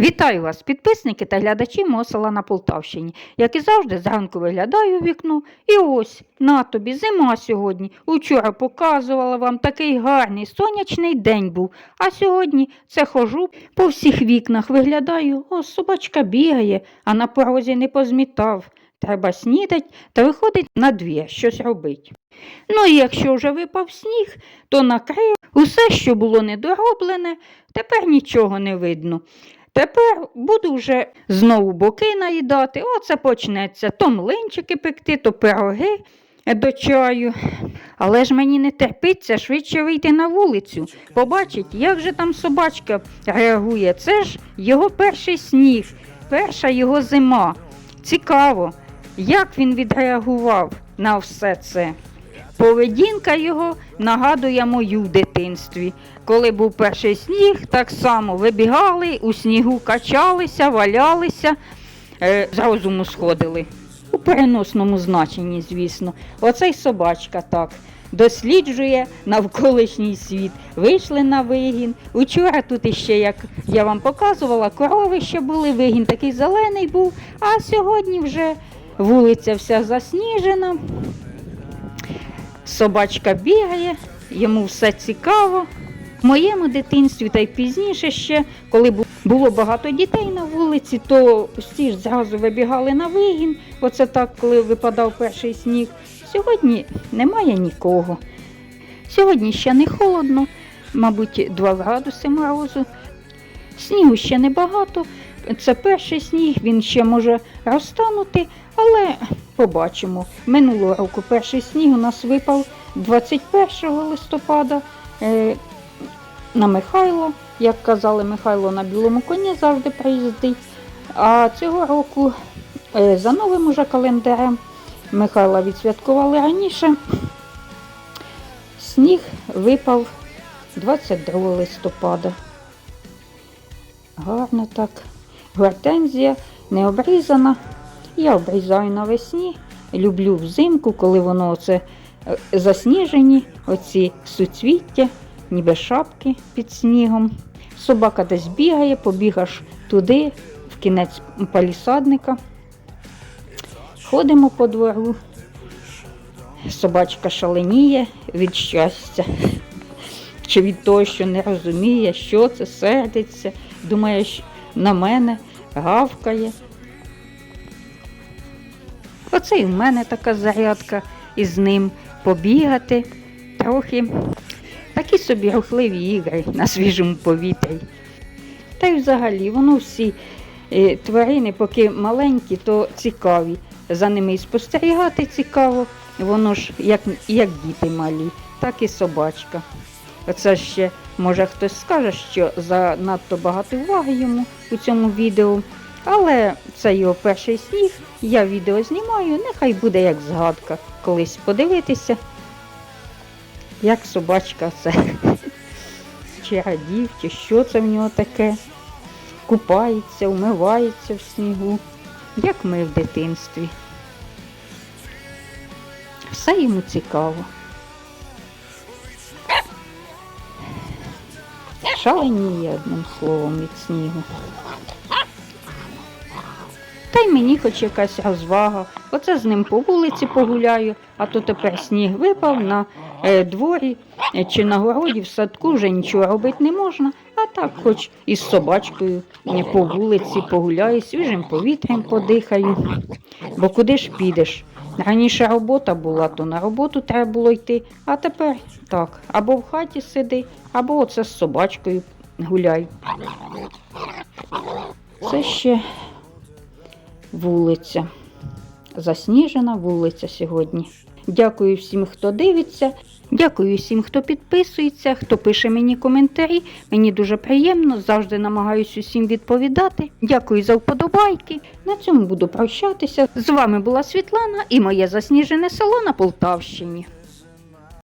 Вітаю вас, підписники та глядачі мого села на Полтавщині. Як і завжди, зранку виглядаю у вікно. І ось, на тобі, зима сьогодні. Учора показувала вам такий гарний сонячний день був. А сьогодні це хожу по всіх вікнах, виглядаю, о, собачка бігає, а на порозі не позмітав. Треба снідать та виходить на двір, щось робить. Ну і якщо вже випав сніг, то накрив усе, що було недороблене, тепер нічого не видно. Тепер буду вже знову боки наїдати. Оце почнеться. То млинчики пекти, то пироги до чаю. Але ж мені не терпиться швидше вийти на вулицю, побачить, як же там собачка реагує. Це ж його перший сніг, перша його зима. Цікаво, як він відреагував на все це. Поведінка його нагадує мою в дитинстві. Коли був перший сніг, так само вибігали, у снігу качалися, валялися, е, з розуму сходили. У переносному значенні, звісно. Оцей собачка так. Досліджує навколишній світ. Вийшли на вигін. Учора тут іще, як я вам показувала, корови ще були, вигін такий зелений був, а сьогодні вже вулиця вся засніжена. Собачка бігає, йому все цікаво. В моєму дитинстві та й пізніше ще, коли було багато дітей на вулиці, то всі ж зразу вибігали на вигін. Оце так, коли випадав перший сніг. Сьогодні немає нікого. Сьогодні ще не холодно, мабуть, 2 градуси морозу. Снігу ще небагато. Це перший сніг, він ще може розтанути, але побачимо. Минулого року перший сніг у нас випав 21 листопада е, на Михайло. Як казали, Михайло на білому коні завжди приїздить. А цього року е, за новим уже календарем Михайла відсвяткували раніше. Сніг випав 22 листопада. Гарно так. Гортензія не обрізана. Я обрізаю навесні. Люблю взимку, коли воно оце е, засніжені, оці суцвіття, ніби шапки під снігом. Собака десь бігає, побігаш туди, в кінець палісадника. Ходимо по двору. Собачка шаленіє від щастя. Чи від того, що не розуміє, що це, сердиться, думає, на мене гавкає. Оце і в мене така зарядка із ним побігати трохи. Такі собі рухливі ігри на свіжому повітрі. Та й взагалі, воно всі е, тварини, поки маленькі, то цікаві. За ними і спостерігати цікаво. Воно ж як, як діти малі, так і собачка. Оце ще, може, хтось скаже, що занадто багато уваги йому у цьому відео. Але це його перший сніг, я відео знімаю, нехай буде як згадка колись подивитися, як собачка це чи радів, чи що це в нього таке. Купається, вмивається в снігу, як ми в дитинстві. Все йому цікаво. Шаленіє одним словом від снігу. Та й мені хоч якась розвага. Оце з ним по вулиці погуляю, а то тепер сніг випав на е, дворі е, чи на городі в садку вже нічого робити не можна, а так хоч із собачкою е, по вулиці погуляю, свіжим повітрям подихаю. Бо куди ж підеш? Раніше робота була, то на роботу треба було йти, а тепер так, або в хаті сиди, або оце з собачкою гуляй. Це ще вулиця. Засніжена вулиця сьогодні. Дякую всім, хто дивиться. Дякую всім, хто підписується, хто пише мені коментарі. Мені дуже приємно, завжди намагаюся усім відповідати. Дякую за вподобайки. На цьому буду прощатися. З вами була Світлана і моє засніжене село на Полтавщині.